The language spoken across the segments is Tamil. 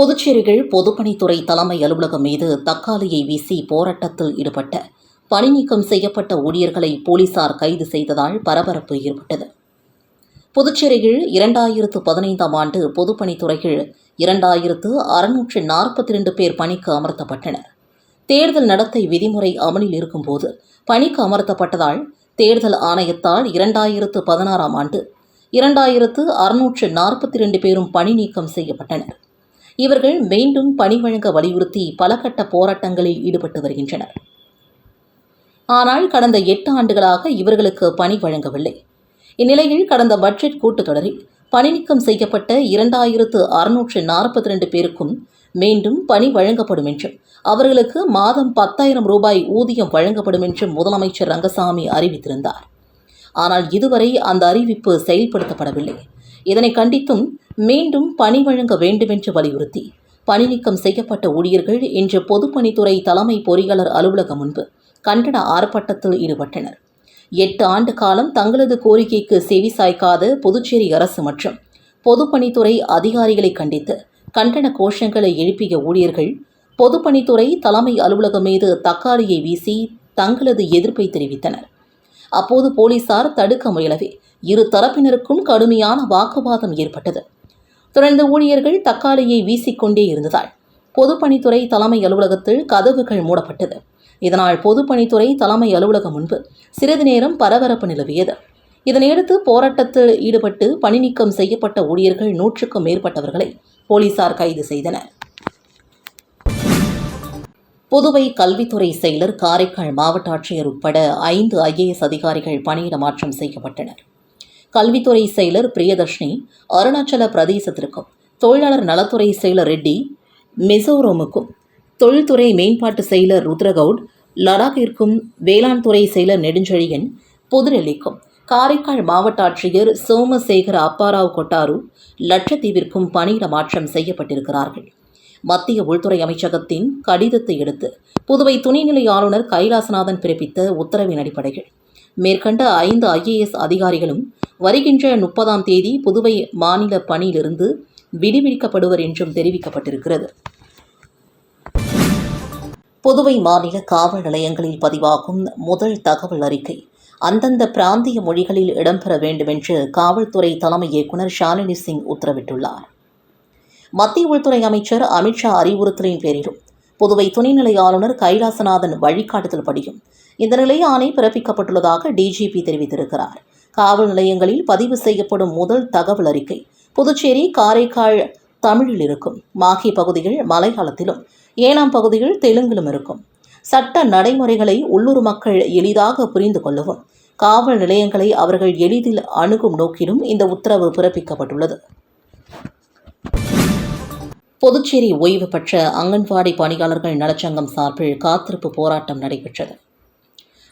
புதுச்சேரிகள் பொதுப்பணித்துறை தலைமை அலுவலகம் மீது தக்காளியை வீசி போராட்டத்தில் ஈடுபட்ட பணிநீக்கம் செய்யப்பட்ட ஊழியர்களை போலீசார் கைது செய்ததால் பரபரப்பு ஏற்பட்டது. புதுச்சேரியில் இரண்டாயிரத்து பதினைந்தாம் ஆண்டு பொதுப்பணித்துறையில் இரண்டாயிரத்து அறுநூற்று நாற்பத்தி ரெண்டு பேர் பணிக்கு அமர்த்தப்பட்டனர். தேர்தல் நடத்தை விதிமுறை அமலில் இருக்கும்போது பணிக்கு அமர்த்தப்பட்டதால் தேர்தல் ஆணையத்தால் இரண்டாயிரத்து பதினாறாம் ஆண்டு இரண்டாயிரத்து அறுநூற்று நாற்பத்தி ரெண்டு பேரும் பணி நீக்கம் செய்யப்பட்டனர். இவர்கள் மீண்டும் பணி வழங்க வலியுறுத்தி பல கட்ட போராட்டங்களில் ஈடுபட்டு வருகின்றனர். ஆனால் கடந்த எட்டு ஆண்டுகளாக இவர்களுக்கு பணி வழங்கவில்லை. இந்நிலையில் கடந்த பட்ஜெட் கூட்டத்தொடரில் பணிநீக்கம் செய்யப்பட்ட இரண்டாயிரத்து அறுநூற்று நாற்பத்தி ரெண்டு பேருக்கும் மீண்டும் பணி வழங்கப்படும் என்றும் அவர்களுக்கு மாதம் பத்தாயிரம் ரூபாய் ஊதியம் வழங்கப்படும் என்றும் முதலமைச்சர் ரங்கசாமி அறிவித்திருந்தார். ஆனால் இதுவரை அந்த அறிவிப்பு செயல்படுத்தப்படவில்லை. இதனை கண்டித்தும் மீண்டும் பணி வழங்க வேண்டுமென்று வலியுறுத்தி பணி நீக்கம் செய்யப்பட்ட ஊழியர்கள் இன்று பொதுப்பணித்துறை தலைமை பொறியாளர் அலுவலகம் முன்பு கண்டன ஆர்ப்பாட்டத்தில் ஈடுபட்டனர். எட்டு ஆண்டு காலம் தங்களது கோரிக்கைக்கு செவி சாய்க்காத புதுச்சேரி அரசு மற்றும் பொதுப்பணித்துறை அதிகாரிகளை கண்டித்து கண்டன கோஷங்களை எழுப்பிய ஊழியர்கள் பொதுப்பணித்துறை தலைமை அலுவலகம் மீது தக்காளியை வீசி தங்களது எதிர்ப்பை தெரிவித்தனர். அப்போது போலீசார் தடுக்க முயலவே இரு தரப்பினருக்கும் கடுமையான வாக்குவாதம் ஏற்பட்டது. தொடர்ந்து ஊழியர்கள் தக்காளியை வீசிக்கொண்டே இருந்ததால் பொதுப்பணித்துறை தலைமை அலுவலகத்தில் கதவுகள் மூடப்பட்டது. இதனால் பொதுப்பணித்துறை தலைமை அலுவலகம் முன்பு சிறிது நேரம் பரபரப்பு நிலவியது. இதனையடுத்து போராட்டத்தில் ஈடுபட்டு பணி நீக்கம் செய்யப்பட்ட ஊழியர்கள் நூற்றுக்கும் மேற்பட்டவர்களை போலீசார் கைது செய்தனர். புதுவை கல்வித்துறை செயலர் காரைக்கால் மாவட்ட ஆட்சியர் உட்பட ஐந்து ஐஏஎஸ் அதிகாரிகள் பணியிட மாற்றம் செய்யப்பட்டனர். கல்வித்துறை செயலர் பிரியதர்ஷினி அருணாச்சல பிரதேசத்திற்கும் தொழிலாளர் நலத்துறை செயலர் ரெட்டி மிசோரமுக்கும் தொழில்துறை மேம்பாட்டு செயலர் ருத்ரகவுட் லடாக்கிற்கும் வேளாண் துறை செயலர் நெடுஞ்செழியன் புதுடெல்லிக்கும் காரைக்கால் மாவட்ட ஆட்சியர் சோமசேகர அப்பாராவ் கொட்டாரு லட்சத்தீவிற்கும் பணியிட மாற்றம் செய்யப்பட்டிருக்கிறார்கள். மத்திய உள்துறை அமைச்சகத்தின் கடிதத்தை எடுத்து புதுவை துணைநிலை ஆளுநர் கைலாசநாதன் பிறப்பித்த உத்தரவின் அடிப்படையில் மேற்கண்ட ஐந்து ஐஏஎஸ் அதிகாரிகளும் வருகின்ற முப்பதாம் தேதி புதுவை மாநில பணியிலிருந்து விடுவிக்கப்படுவர் என்றும் தெரிவிக்கப்பட்டிருக்கிறது. புதுவை மாநில காவல் நிலையங்களில் பதிவாகும் முதல் தகவல் அறிக்கை அந்தந்த பிராந்திய மொழிகளில் இடம்பெற வேண்டுமென்று காவல்துறை தலைமை இயக்குநர் ஷாலினி சிங் உத்தரவிட்டுள்ளார். மத்திய உள்துறை அமைச்சர் அமித்ஷா அறிவுறுத்தலின் பேரிலும் புதுவை துணைநிலை ஆளுநர் கைலாசநாதன் வழிகாட்டுதல் படியும். இந்த நிலை ஆணை பிறப்பிக்கப்பட்டுள்ளதாக டிஜிபி தெரிவித்திருக்கிறார். காவல் நிலையங்களில் பதிவு செய்யப்படும் முதல் தகவல் அறிக்கை புதுச்சேரி காரைக்கால் தமிழில் இருக்கும். மாஹி பகுதிகள் மலையாளத்திலும் ஏனாம் பகுதிகள் தெலுங்கிலும் இருக்கும். சட்ட நடைமுறைகளை உள்ளூர் மக்கள் எளிதாக புரிந்து கொள்ளவும் காவல் நிலையங்களை அவர்கள் எளிதில் அணுகும் நோக்கிலும் இந்த உத்தரவு பிறப்பிக்கப்பட்டுள்ளது. புதுச்சேரி ஓய்வு பெற்ற அங்கன்வாடி பணியாளர்கள் நலச்சங்கம் சார்பில் காத்திருப்பு போராட்டம் நடைபெற்றது.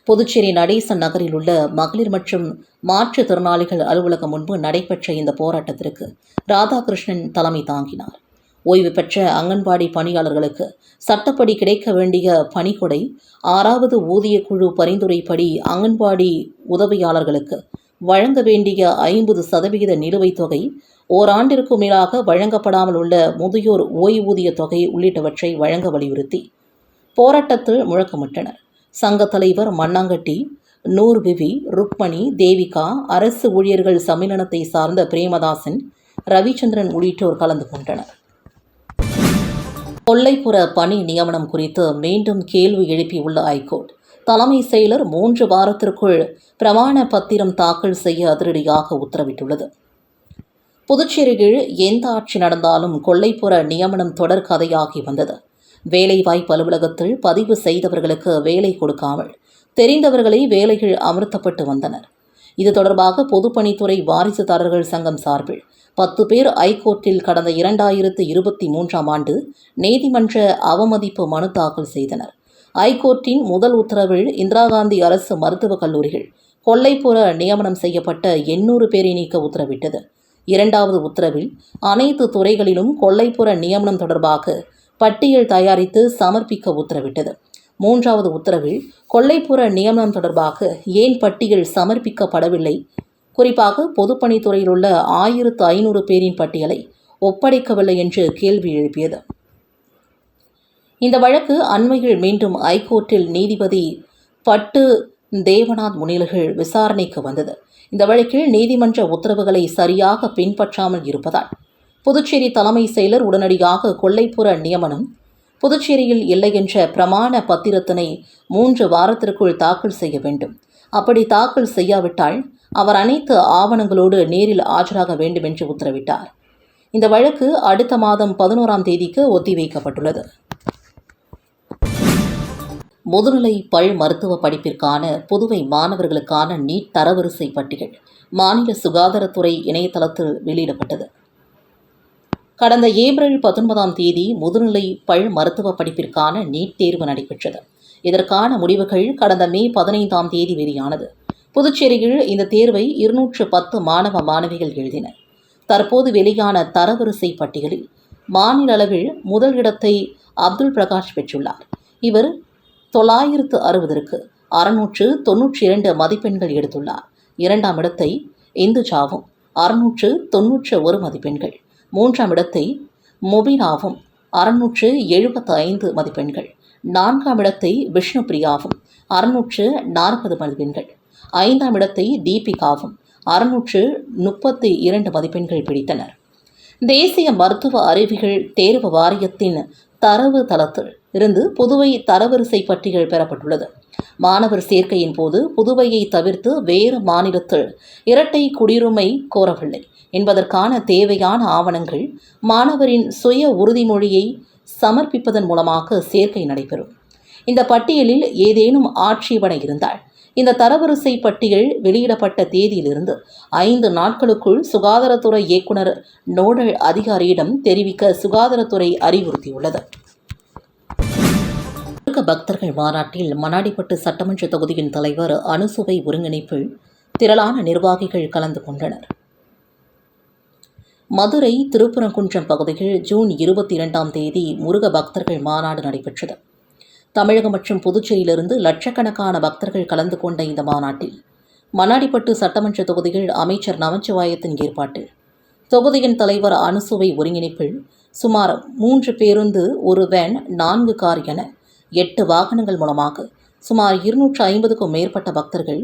புதுச்சேரி நடேசன் நகரில் உள்ள மகளிர் மற்றும் மாற்றுத்திறனாளிகள் அலுவலகம் முன்பு நடைபெற்ற இந்த போராட்டத்திற்கு ராதாகிருஷ்ணன் தலைமை தாங்கினார். ஓய்வு பெற்ற அங்கன்வாடி பணியாளர்களுக்கு சட்டப்படி கிடைக்க வேண்டிய பணிக்கொடை ஆறாவது ஊதிய குழு பரிந்துரைப்படி அங்கன்வாடி உதவியாளர்களுக்கு வழங்க வேண்டிய ஐம்பது சதவிகித நிலுவைத் தொகை ஓராண்டிற்கு மேலாக வழங்கப்படாமல் உள்ள முதியோர் ஓய்வூதிய தொகை உள்ளிட்டவற்றை வழங்க வலியுறுத்தி போராட்டத்தில் முழக்கமிட்டனர். சங்கத் தலைவர் மண்ணாங்கட்டி நூர் பிபி ருக்மணி தேவிகா அரசு ஊழியர்கள் சம்மேளனத்தை சார்ந்த பிரேமதாசன் ரவிச்சந்திரன் உள்ளிட்டோர் கலந்து கொண்டனர். கொல்லைப்புற பணி நியமனம் குறித்து மீண்டும் கேள்வி எழுப்பியுள்ள ஐகோர்ட் தலைமை செயலர் மூன்று வாரத்திற்குள் பிரமாண பத்திரம் தாக்கல் செய்ய அதிரடியாக உத்தரவிட்டுள்ளது. புதுச்சேரியில் எந்த ஆட்சி நடந்தாலும் கொள்ளைப்புற நியமனம் தொடர் கதையாகி வந்தது. வேலைவாய்ப்பு அலுவலகத்தில் பதிவு செய்தவர்களுக்கு வேலை கொடுக்காமல் தெரிந்தவர்களை வேலைகள் அமர்த்தப்பட்டு வந்தனர். இது தொடர்பாக பொதுப்பணித்துறை வாரிசுதாரர்கள் சங்கம் சார்பில் பத்து பேர் ஐகோர்ட்டில் கடந்த இரண்டாயிரத்து இருபத்தி மூன்றாம் ஆண்டு நீதிமன்ற அவமதிப்பு மனு தாக்கல் செய்தனர். ஐகோர்ட்டின் முதல் உத்தரவில் இந்திரா காந்தி அரசு மருத்துவக் கல்லூரிகள் கொல்லைப்புற நியமனம் செய்யப்பட்ட எண்ணூறு பேரை நீக்க உத்தரவிட்டது. இரண்டாவது உத்தரவில் அனைத்து துறைகளிலும் கொல்லைப்புற நியமனம் தொடர்பாக பட்டியல் தயாரித்து சமர்ப்பிக்க உத்தரவிட்டது. மூன்றாவது உத்தரவில் கொல்லைப்புற நியமனம் தொடர்பாக ஏன் பட்டியல் சமர்ப்பிக்கப்படவில்லை? குறிப்பாக பொதுப்பணித்துறையில் உள்ள ஆயிரத்து ஐநூறு பேரின் பட்டியலை ஒப்படைக்கவில்லை என்று கேள்வி எழுப்பியது. இந்த வழக்கு அண்மையில் மீண்டும் ஐகோர்ட்டில் நீதிபதி பட்டு தேவநாத் முன்னிலையில் விசாரணைக்கு வந்தது. இந்த வழக்கில் நீதிமன்ற உத்தரவுகளை சரியாக பின்பற்றாமல் இருப்பதால் புதுச்சேரி தலைமை செயலர் உடனடியாக கொல்லைப்புற நியமனம் புதுச்சேரியில் இல்லை என்ற பிரமாண பத்திரத்தினை மூன்று வாரத்திற்குள் தாக்கல் செய்ய வேண்டும். அப்படி தாக்கல் செய்யாவிட்டால் அவர் அனைத்து ஆவணங்களோடு நேரில் ஆஜராக வேண்டும் என்று உத்தரவிட்டார். இந்த வழக்கு அடுத்த மாதம் பதினோராம் தேதிக்கு ஒத்திவைக்கப்பட்டுள்ளது. முதுநிலை பல் மருத்துவ படிப்பிற்கான புதுவை மாணவர்களுக்கான நீட் தரவரிசை பட்டியல் மாநில சுகாதாரத்துறை இணையதளத்தில் வெளியிடப்பட்டது. கடந்த ஏப்ரல் பத்தொன்பதாம் தேதி முதுநிலை பல் மருத்துவ படிப்பிற்கான நீட் தேர்வு நடைபெற்றது. இதற்கான முடிவுகள் கடந்த மே பதினைந்தாம் தேதி வெளியானது. புதுச்சேரியில் இந்த தேர்வை இருநூற்று பத்து மாணவ மாணவிகள் எழுதினர் தற்போது வெளியான தரவரிசை பட்டியலில் மாநில அளவில் முதல் இடத்தை அப்துல் பிரகாஷ் பெற்றுள்ளார். இவர் தொள்ளாயிரத்து அறுபதற்கு அறுநூற்று தொன்னூற்றி இரண்டு மதிப்பெண்கள் எடுத்துள்ளார். இரண்டாம் இடத்தை இந்துஜாவும் அறுநூற்று தொன்னூற்று ஒரு மதிப்பெண்கள். மூன்றாம் இடத்தை முபினாவும் அறுநூற்று எழுபத்து ஐந்து மதிப்பெண்கள். நான்காம் இடத்தை விஷ்ணுபிரியாவும் அறுநூற்று நாற்பது மதிப்பெண்கள். ஐந்தாம் இடத்தை தீபிகாவும் அறுநூற்று முப்பத்தி இரண்டு மதிப்பெண்கள் பிடித்தனர். தேசிய மருத்துவ அறிவிகள் தேர்வு வாரியத்தின் தரவு தளத்தில் இருந்து புதுவை தரவரிசை பட்டியல் பெறப்பட்டுள்ளது. மாணவர் சேர்க்கையின் போது புதுவையை தவிர்த்து வேறு மாநிலத்தில் இரட்டை குடியுரிமை கோரவில்லை. என்பதற்கான தேவையான ஆவணங்கள் மாணவரின் சுய உறுதிமொழியை சமர்ப்பிப்பதன் மூலமாக சேர்க்கை நடைபெறும். இந்த பட்டியலில் ஏதேனும் ஆட்சேபனை இருந்தால் இந்த தரவரிசை பட்டியல் வெளியிடப்பட்ட தேதியிலிருந்து ஐந்து நாட்களுக்குள் சுகாதாரத்துறை இயக்குனர் நோடல் அதிகாரியிடம் தெரிவிக்க சுகாதாரத்துறை அறிவுறுத்தியுள்ளது. பக்தர்கள் மாநாட்டில் மணாடிப்பட்டு சட்டமன்ற தொகுதியின் தலைவர் அனுசுவை ஒருங்கிணைப்பில் திரளான நிர்வாகிகள் கலந்து கொண்டனர். மதுரை திருப்பரங்குன்றம் பகுதியில் ஜூன் இருபத்தி இரண்டாம் தேதி முருக பக்தர்கள் மாநாடு நடைபெற்றது. தமிழகம் மற்றும் புதுச்சேரியிலிருந்து லட்சக்கணக்கான பக்தர்கள் கலந்து கொண்ட இந்த மாநாட்டில் மணாடிப்பட்டு சட்டமன்ற தொகுதியில் அமைச்சர் நமச்சிவாயத்தின் ஏற்பாட்டில் தொகுதியின் தலைவர் அனுசுவை ஒருங்கிணைப்பில் சுமார் மூன்று பேருந்து ஒரு வேன் நான்கு கார் என எட்டு வாகனங்கள் மூலமாக சுமார் இருநூற்று ஐம்பதுக்கும் மேற்பட்ட பக்தர்கள்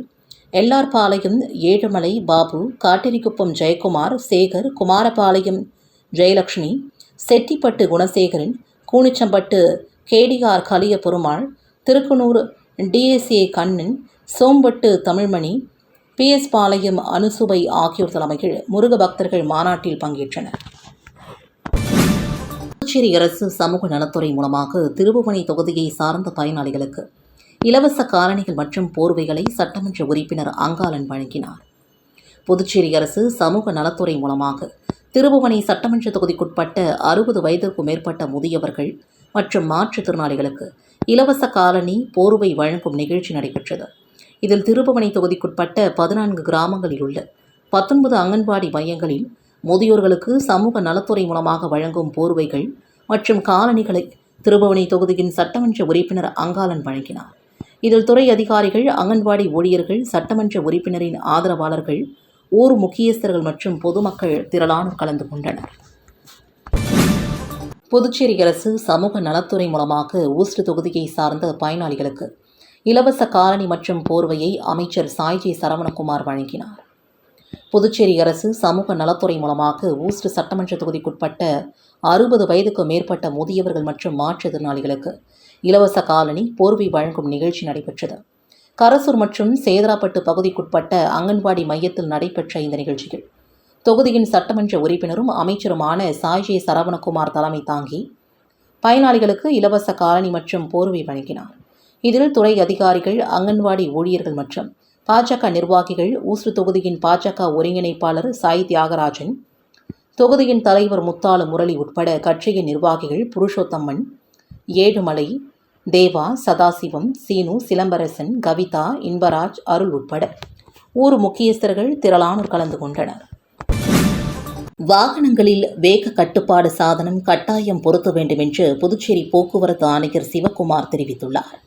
Ellarpalayam Ezhumalai Babu Kattirikuppam Jayakumar Sekar Kumarapalayam Jayalakshmi Chettipattu Gunasekaran Koonichampattu KDR Kaliya Perumal Thirukkanur DSA Kannan Sombattu Tamilmani PS Palayam Anusuvai ஆகியோர் தலைமையில் முருக பக்தர்கள் மாநாட்டில் பங்கேற்றனர். புதுச்சேரி அரசு சமூக நலத்துறை மூலமாக திருபுவனை தொகுதியை சார்ந்த பயனாளிகளுக்கு இலவச காலணிகள் மற்றும் போர்வைகளை சட்டமன்ற உறுப்பினர் அங்காளன் வழங்கினார். புதுச்சேரி அரசு சமூக நலத்துறை மூலமாக திருபுவனை சட்டமன்ற தொகுதிக்குட்பட்ட அறுபது வயதிற்கும் மேற்பட்ட முதியவர்கள் மற்றும் மாற்றுத்திறனாளிகளுக்கு இலவச காலணி போர்வை வழங்கும் நிகழ்ச்சி நடைபெற்றது. இதில் திருபுவனை தொகுதிக்குட்பட்ட பதினான்கு கிராமங்களில் உள்ள பத்தொன்பது அங்கன்வாடி மையங்களில் முதியோர்களுக்கு சமூக நலத்துறை மூலமாக வழங்கும் போர்வைகள் மற்றும் காலணிகளை திருபுவனை தொகுதியின் சட்டமன்ற உறுப்பினர் அங்காளன் வழங்கினார். இதில் துறை அதிகாரிகள் அங்கன்வாடி ஊழியர்கள் சட்டமன்ற உறுப்பினரின் ஆதரவாளர்கள் ஊர் முக்கியஸ்தர்கள் மற்றும் பொதுமக்கள் திரளான கலந்து கொண்டனர். புதுச்சேரி அரசு சமூக நலத்துறை மூலமாக ஊஸ்ட் தொகுதியை சார்ந்த பயனாளிகளுக்கு இலவச காலணி மற்றும் போர்வையை அமைச்சர் சாய்ஜி சரவணகுமார் வழங்கினார். புதுச்சேரி அரசு சமூக நலத்துறை மூலமாக ஊஸ்ட் சட்டமன்ற தொகுதிக்குட்பட்ட அறுபது வயதுக்கு மேற்பட்ட முதியவர்கள் மற்றும் மாற்றுத்திறனாளிகளுக்கு இலவச காலனி போர்வை வழங்கும் நிகழ்ச்சி நடைபெற்றது. கரசூர் மற்றும் சேதராப்பட்டு பகுதிக்குட்பட்ட அங்கன்வாடி மையத்தில் நடைபெற்ற இந்த நிகழ்ச்சியில் தொகுதியின் சட்டமன்ற உறுப்பினரும் அமைச்சருமான சாய்ஜே சரவணகுமார் தலைமை தாங்கி பயனாளிகளுக்கு இலவச காலனி மற்றும் போர்வை வழங்கினார். இதில் துறை அதிகாரிகள் அங்கன்வாடி ஊழியர்கள் மற்றும் பாஜக நிர்வாகிகள் ஊசு தொகுதியின் பாஜக ஒருங்கிணைப்பாளர் சாய் தியாகராஜன் தொகுதியின் தலைவர் முத்தாலு முரளி உட்பட கட்சியின் நிர்வாகிகள் புருஷோத்தம்மன் ஏழுமலை தேவா சதாசிவம் சீனு சிலம்பரசன் கவிதா இன்பராஜ் அருள் உட்பட ஊர் முக்கியஸ்தர்கள் திரளானோர் கலந்து கொண்டனர். வாகனங்களில் வேக கட்டுப்பாடு சாதனம் கட்டாயம் பொருத்த வேண்டும் என்று புதுச்சேரி போக்குவரத்து ஆணையர் சிவக்குமார் தெரிவித்துள்ளார்.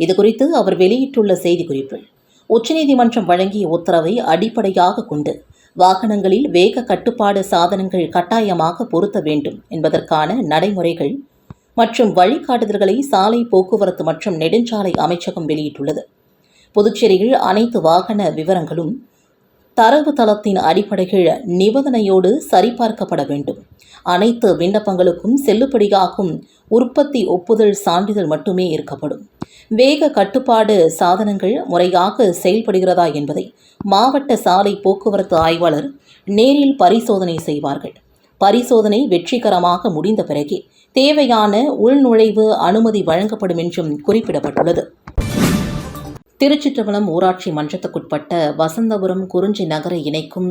இதுகுறித்து அவர் வெளியிட்டுள்ள செய்திக்குறிப்பில் உச்சநீதிமன்றம் வழங்கிய உத்தரவை அடிப்படையாக கொண்டு வாகனங்களில் வேக கட்டுப்பாடு சாதனங்கள் கட்டாயமாக பொருத்த வேண்டும் என்பதற்கான நடைமுறைகள் மற்றும் வழிகாட்டுதல்களை சாலை போக்குவரத்து மற்றும் நெடுஞ்சாலை அமைச்சகம் வெளியிட்டுள்ளது. புதுச்சேரியில் அனைத்து வாகன விவரங்களும் தரவு தளத்தின் அடிப்படையில் நிபந்தனையோடு சரிபார்க்கப்பட வேண்டும். அனைத்து விண்ணப்பங்களுக்கும் செல்லுபடியாகும் உற்பத்தி ஒப்புதல் சான்றிதழ் மட்டுமே இருக்கப்படும் வேக கட்டுப்பாடு சாதனங்கள் முறையாக செயல்படுகிறதா என்பதை மாவட்ட சாலை போக்குவரத்து ஆய்வாளர் நேரில் பரிசோதனை செய்வார்கள். பரிசோதனை வெற்றிகரமாக முடிந்த பிறகே தேவையான உள்நுழைவு அனுமதி வழங்கப்படும் என்றும் குறிப்பிடப்பட்டுள்ளது. திருச்சிற்றம்பலம் ஊராட்சி மன்றத்துக்குட்பட்ட வசந்தபுரம் குறிஞ்சி நகரை இணைக்கும்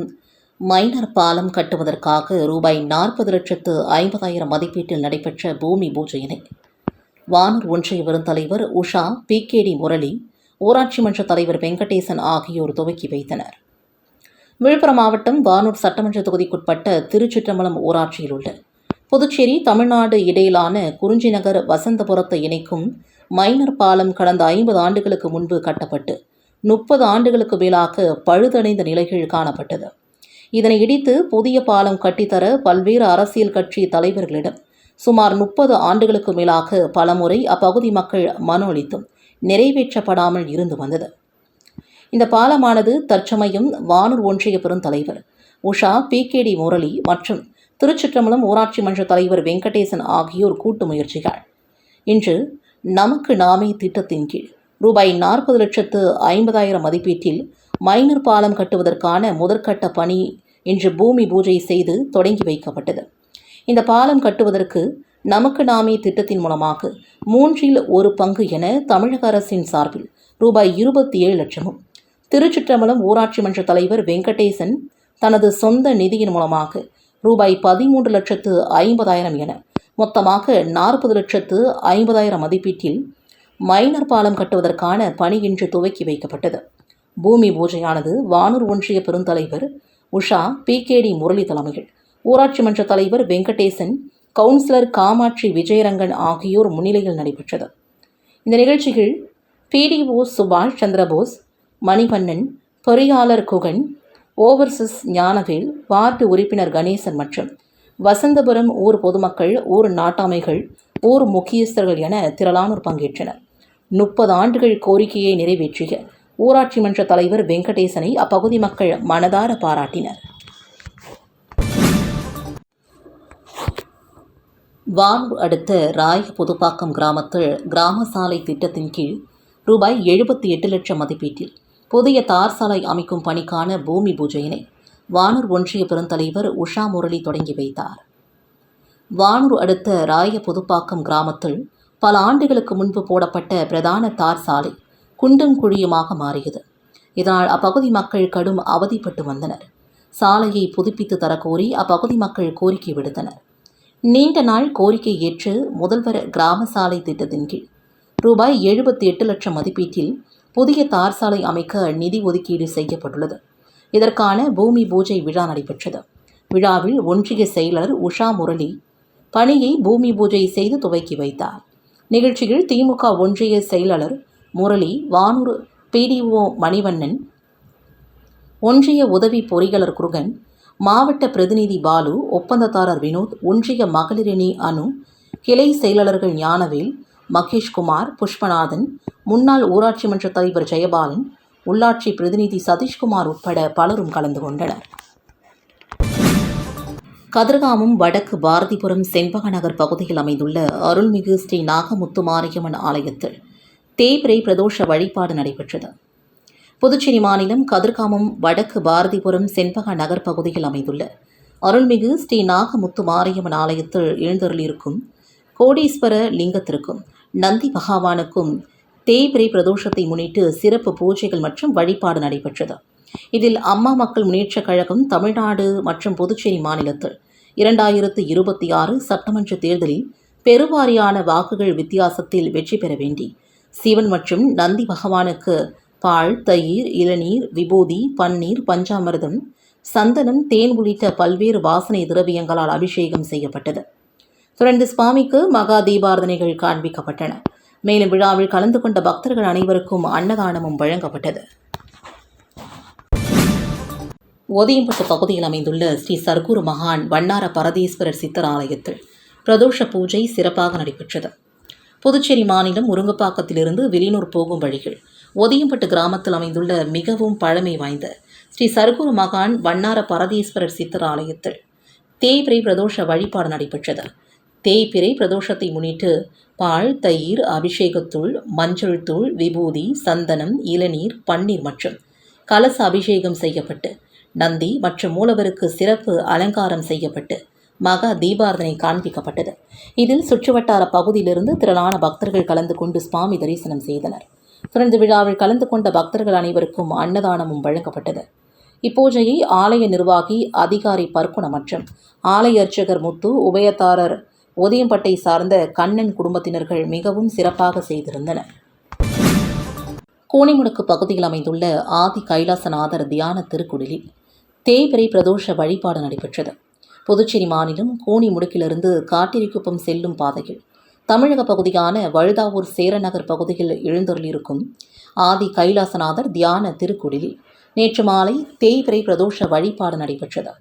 மைனர் பாலம் கட்டுவதற்காக ரூபாய் நாற்பது லட்சத்து ஐம்பதாயிரம் மதிப்பீட்டில் நடைபெற்ற பூமி பூஜையினை. வானூர் ஒன்றிய விருந்தலைவர் Usha P. K. D. Murali ஊராட்சி மன்ற தலைவர் வெங்கடேசன் ஆகியோர் துவக்கி வைத்தனர். விழுப்புரம் மாவட்டம் வானூர் சட்டமன்ற தொகுதிக்குட்பட்ட திருச்சிற்றம்பலம் ஊராட்சியில் உள்ள புதுச்சேரி தமிழ்நாடு இடையிலான குறிஞ்சி நகர் வசந்தபுரத்தை இணைக்கும் மைனர் பாலம் கடந்த ஐம்பது ஆண்டுகளுக்கு முன்பு கட்டப்பட்டு முப்பது ஆண்டுகளுக்கு மேலாக பழுதடைந்த நிலைகள் காணப்பட்டது. இதனை இடித்து புதிய பாலம் கட்டித்தர பல்வேறு அரசியல் கட்சி தலைவர்களிடம் சுமார் முப்பது ஆண்டுகளுக்கு மேலாக பலமுறை அப்பகுதி மக்கள் மனு அளித்தும் நிறைவேற்றப்படாமல் இருந்து வந்தது. இந்த பாலமானது தற்சமயம் வானூர் ஒன்றிய பெருந்தலைவர் Usha P K D Murali மற்றும் திருச்சிற்றம்பலம் ஊராட்சி மன்ற தலைவர் வெங்கடேசன் ஆகியோர் கூட்டு முயற்சிகள். இன்று நமக்கு நாமே திட்டத்தின் கீழ் ரூபாய் நாற்பது லட்சத்து ஐம்பதாயிரம் மதிப்பீட்டில் மைனர் பாலம் கட்டுவதற்கான முதற்கட்ட பணி இன்று பூமி பூஜை செய்து தொடங்கி வைக்கப்பட்டது. இந்த பாலம் கட்டுவதற்கு நமக்கு நாமே திட்டத்தின் மூலமாக மூன்றில் ஒரு பங்கு என தமிழக அரசின் சார்பில் ரூபாய் இருபத்தி ஏழு லட்சமும் திருச்சிற்றம்பலம் ஊராட்சி மன்ற தலைவர் வெங்கடேசன் தனது சொந்த நிதியின் மூலமாக ரூபாய் பதிமூன்று லட்சத்து ஐம்பதாயிரம் என மொத்தமாக நாற்பது லட்சத்து ஐம்பதாயிரம் மதிப்பீட்டில் மைனர் பாலம் கட்டுவதற்கான பணி இன்று துவக்கி வைக்கப்பட்டது. பூமி பூஜையானது வானூர் ஒன்றிய பெருந்தலைவர் Usha P K D Murali தலைமையில். ஊராட்சி மன்ற தலைவர் வெங்கடேசன் கவுன்சிலர் காமாட்சி விஜயரங்கன் ஆகியோர் முன்னிலையில் நடைபெற்றது. இந்த நிகழ்ச்சியில் பிடிஓ சுபாஷ் சந்திரபோஸ் மணிவண்ணன் பொறியாளர் குகன் ஓவர்சிஸ் ஞானவேல் வார்டு உறுப்பினர் கணேசன் மற்றும் வசந்தபுரம் ஊர் பொதுமக்கள் ஊர் நாட்டாமைகள் ஊர் முக்கியஸ்தர்கள் என திரளானோர் பங்கேற்றனர். முப்பது ஆண்டுகள் கோரிக்கையை நிறைவேற்றிய ஊராட்சி மன்ற தலைவர் வெங்கடேசனை அப்பகுதி மக்கள் மனதார பாராட்டினர். வானூர் அடுத்த ராய புதுப்பாக்கம் கிராமத்தில் கிராம சாலை திட்டத்தின் கீழ் ரூபாய் எழுபத்தி எட்டு லட்சம் மதிப்பீட்டில் புதிய தார் சாலை அமைக்கும் பணிக்கான பூமி பூஜையினை வானூர் ஒன்றிய பெருந்தலைவர் உஷா முரளி தொடங்கி வைத்தார். வானூர் அடுத்த ராய புதுப்பாக்கம் கிராமத்தில் பல ஆண்டுகளுக்கு முன்பு போடப்பட்ட பிரதான தார் சாலை குண்டும் குழியுமாக மாறியது. இதனால் அப்பகுதி மக்கள் கடும் அவதிப்பட்டு வந்தனர். சாலையை புதுப்பித்து தரக்கோரி அப்பகுதி மக்கள் கோரிக்கை விடுத்தனர். நீண்ட நாள் கோரிக்கை ஏற்று முதல்வர் கிராம சாலை திட்டத்தின் கீழ் ரூபாய் எழுபத்தி எட்டு லட்சம் மதிப்பீட்டில் புதிய தார் சாலை அமைக்க நிதி ஒதுக்கீடு செய்யப்பட்டுள்ளது. இதற்கான பூமி பூஜை விழா நடைபெற்றது. விழாவில் ஒன்றிய செயலர் உஷா முரளி பணியை பூமி பூஜை செய்து துவக்கி வைத்தார். நிகழ்ச்சியில் திமுக ஒன்றிய செயலாளர் முரளி வானூர் பிடிஓ மணிவண்ணன் ஒன்றிய உதவி பொறியாளர் குருகன் மாவட்ட பிரதிநிதி பாலு ஒப்பந்ததாரர் வினோத் ஒன்றிய மகளிரணி அனு கிளை செயலாளர்கள் ஞானவேல் மகேஷ்குமார் புஷ்பநாதன் முன்னாள் ஊராட்சி மன்ற தலைவர் ஜெயபாலன் உள்ளாட்சி பிரதிநிதி சதீஷ்குமார் உட்பட பலரும் கலந்து கொண்டனர். கதிர்காமம் வடக்கு பாரதிபுரம் செண்பகநகர் பகுதியில் அமைந்துள்ள அருள்மிகு ஸ்ரீ நாகமுத்து மாரியம்மன் ஆலயத்தில் தேய்பிரை பிரதோஷ வழிபாடு நடைபெற்றது. புதுச்சேரி மாநிலம் கதிர்காமம் வடக்கு பாரதிபுரம் செண்பக நகர் பகுதியில் அமைந்துள்ள அருள்மிகு ஸ்ரீ நாகமுத்து மாரியம்மன் ஆலயத்தில் எழுந்தருளிருக்கும் கோடீஸ்வர லிங்கத்திற்கும் நந்தி பகவானுக்கும் தேய்பிரை பிரதோஷத்தை முன்னிட்டு சிறப்பு பூஜைகள் மற்றும் வழிபாடு நடைபெற்றது. இதில் அம்மா மக்கள் முன்னேற்றக் கழகம் தமிழ்நாடு மற்றும் புதுச்சேரி மாநிலத்தில் இரண்டாயிரத்து இருபத்தி ஆறு சட்டமன்ற தேர்தலில் பெருவாரியான வாக்குகள் வித்தியாசத்தில் வெற்றி பெற வேண்டி சிவன் மற்றும் நந்தி பகவானுக்கு பால் தயிர் இளநீர் விபூதி பன்னீர் பஞ்சாமிர்தம் சந்தனம் தேன் உள்ளிட்ட பல்வேறு வாசனை திரவியங்களால் அபிஷேகம் செய்யப்பட்டது. தொடர்ந்து சுவாமிக்கு மகா தீபாரதனைகள் காண்பிக்கப்பட்டன. மேலும் விழாவில் கலந்து கொண்ட பக்தர்கள் அனைவருக்கும் அன்னதானமும் வழங்கப்பட்டது. ஒதியம்பட்டு பகுதியில் அமைந்துள்ள ஸ்ரீ சர்க்குரு மகான் வண்ணார பரதீஸ்வரர் சித்தர் ஆலயத்தில் பிரதோஷ பூஜை சிறப்பாக நடைபெற்றது. புதுச்சேரி மாநிலம் முருங்கப்பாக்கத்திலிருந்து வெளியூர் போகும் வழிகள். ஒதியம்பட்டு கிராமத்தில் அமைந்துள்ள மிகவும் பழமை வாய்ந்த ஸ்ரீ சர்க்குரு மகான் வண்ணார பரதீஸ்வரர் சித்தர் ஆலயத்தில் தேய்பிரை பிரதோஷ வழிபாடு நடைபெற்றது. தேய்பிரை பிரதோஷத்தை முன்னிட்டு பால் தயிர் அபிஷேகத்தூள் மஞ்சள் தூள் விபூதி சந்தனம் இளநீர் பன்னீர் மற்றும் கலச அபிஷேகம் செய்யப்பட்டு நந்தி மற்றும் மூலவருக்கு சிறப்பு அலங்காரம் செய்யப்பட்டு மகா தீபாரதனை காண்பிக்கப்பட்டது. இதில் சுற்றுவட்டார பகுதியிலிருந்து திரளான பக்தர்கள் கலந்து கொண்டு சுவாமி தரிசனம் செய்தனர். தொடர்ந்து விழாவில் கலந்து கொண்ட பக்தர்கள் அனைவருக்கும் அன்னதானமும் வழங்கப்பட்டது. இப்பூஜையை ஆலய நிர்வாகி அதிகாரி பர்க்குண மற்றும் ஆலய அர்ச்சகர் முத்து உபயதாரர் ஒதியம்பட்டை சார்ந்த கண்ணன் குடும்பத்தினர்கள் மிகவும் சிறப்பாக செய்திருந்தனர். கோணிமுடுக்கு பகுதியில் அமைந்துள்ள ஆதி கைலாசநாதர் தியான திருக்குடிலில் தேய்பிரை பிரதோஷ வழிபாடு நடைபெற்றது. புதுச்சேரி மாநிலம் கோணிமுடுக்கிலிருந்து காட்டிரிக்குப்பம் செல்லும் பாதையில் தமிழக பகுதியான வழுதாவூர் சேரநகர் பகுதியில் எழுந்தருளிருக்கும் ஆதி கைலாசநாதர் தியான திருக்குடிலில் நேற்று மாலை தேய்பிரை பிரதோஷ வழிபாடு நடைபெற்றது.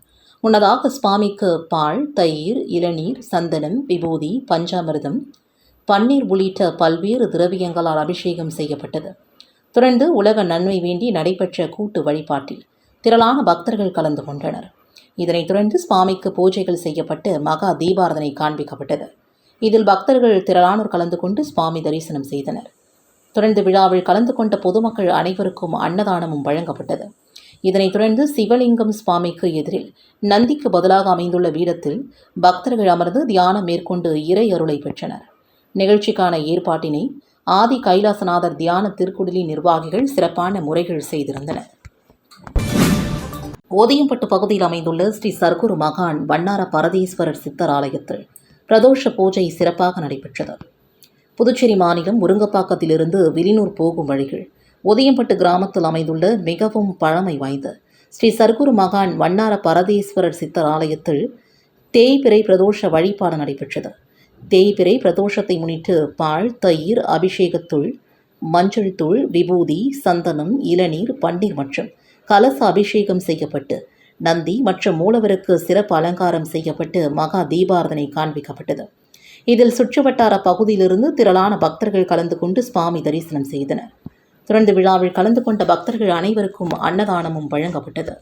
முன்னதாக சுவாமிக்கு பால் தயிர் இளநீர் சந்தனம் விபூதி பஞ்சாமிர்தம் பன்னீர் உள்ளிட்ட பல்வேறு திரவியங்களால் அபிஷேகம் செய்யப்பட்டது. தொடர்ந்து உலக நன்மை வேண்டி நடைபெற்ற கூட்டு வழிபாட்டில் திரளான பக்தர்கள் கலந்து கொண்டனர். இதனைத் தொடர்ந்து சுவாமிக்கு பூஜைகள் செய்யப்பட்டு மகா தீபாரதனை காண்பிக்கப்பட்டது. இதில் பக்தர்கள் திரளானோர் கலந்து கொண்டு சுவாமி தரிசனம் செய்தனர். தொடர்ந்து விழாவில் கலந்து கொண்ட பொதுமக்கள் அனைவருக்கும் அன்னதானமும் வழங்கப்பட்டது. இதனைத் தொடர்ந்து சிவலிங்கம் சுவாமிக்கு எதிரில் நந்திக்கு பதிலாக அமைந்துள்ள பீடத்தில் பக்தர்கள் அமர்ந்து தியானம் மேற்கொண்டு இறை அருளை பெற்றனர். நிகழ்ச்சிக்கான ஏற்பாட்டினை ஆதி கைலாசநாதர் தியான திருக்குடலி நிர்வாகிகள் சிறப்பான முறைகள் செய்திருந்தனர். ஓதியம்பட்டு பகுதியில் அமைந்துள்ள ஸ்ரீ சர்க்குரு மகான் வண்ணார பரதீஸ்வரர் சித்தர் ஆலயத்தில் பிரதோஷ பூஜை சிறப்பாக நடைபெற்றது. புதுச்சேரி மாநிலம் முருங்கப்பாக்கத்திலிருந்து விலினூர் போகும் வழிகள் ஒதியம்பட்டு கிராமத்தில் அமைந்துள்ள மிகவும் பழமை வாய்ந்த ஸ்ரீ சர்க்குரு மகான் வண்ணார பரதீஸ்வரர் சித்தர் ஆலயத்தில் தேய்பிறை பிரதோஷ வழிபாடு நடைபெற்றது. தேய்பிறை பிரதோஷத்தை முன்னிட்டு பால் தயிர் அபிஷேகத்துள் மஞ்சள் தூள் விபூதி சந்தனம் இளநீர் பன்னீர் மற்றும் கலச அபிஷேகம் செய்யப்பட்டு நந்தி மற்றும் மூலவருக்கு சிறப்பு அலங்காரம் செய்யப்பட்டு மகா தீபாரதனை காண்பிக்கப்பட்டது. இதில் சுற்றுவட்டார பகுதியிலிருந்து திரளான பக்தர்கள் கலந்து கொண்டு சுவாமி தரிசனம் செய்தனர். தொடர்ந்து விழாவில் கலந்து கொண்ட பக்தர்கள் அனைவருக்கும் அன்னதானமும் வழங்கப்பட்டது.